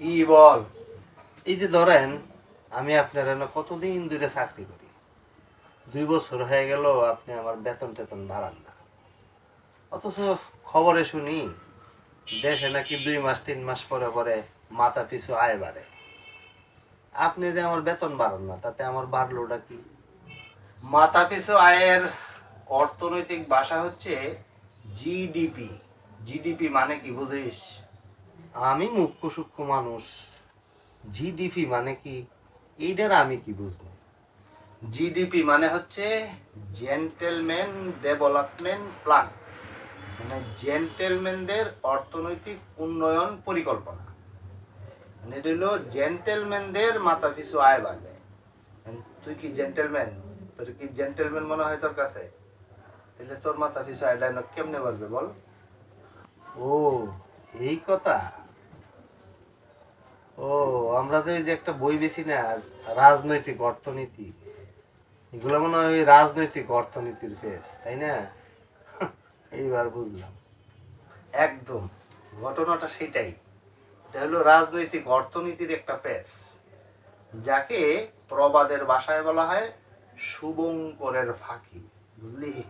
কি বল? এই যে ধরেন, আমি আপনার কতদিন ধরে চাকরি করি? দুই বছর হয়ে গেল, আপনি আমার বেতন টেতন বাড়ান না। অথচ খবরে শুনি, দেশে নাকি দুই মাস, তিন মাস পরে পরে মাথা পিছু আয় বাড়ে। আপনি যে আমার বেতন বাড়ান না, তাতে আমার বাড়লোটা কি? মাথা পিছু আয়ের অর্থনৈতিক ভাষা হচ্ছে জিডিপি জিডিপি মানে কি বুঝিস? আমি মুখ্য সূক্ষ্ম মানুষ। জিডিপি মানে কি? এইটার আমি কি বুঝব? জিডিপি মানে হচ্ছে জেন্টেলম্যান ডেভেলপমেন্ট প্ল্যান মানে জেন্টেলম্যানদের অর্থনৈতিক উন্নয়ন পরিকল্পনা। মানে এটা হলো জেন্টেলম্যানদের মাথা পিছু আয় বাড়বে। তুই কি জেন্টেলম্যান তোর কি জেন্টেলম্যান মনে হয় তোর কাছে? তাহলে তোর মাথা পিছু আয় ডাইনক কেমনে বাড়বে বল? ও এই কথা? ও, আমরা তো যে একটা বই বেশি না, রাজনৈতিক অর্থনীতি। এগুলো মনে হয় ওই রাজনৈতিক অর্থনীতির ফেস, তাই না? এইবার বুঝলাম। একদম, ঘটনাটা সেটাই। এটা হলো রাজনৈতিক অর্থনীতির একটা ফেস, যাকে প্রবাদের বাসায় বলা হয় শুভঙ্করের ফাঁকি, বুঝলি?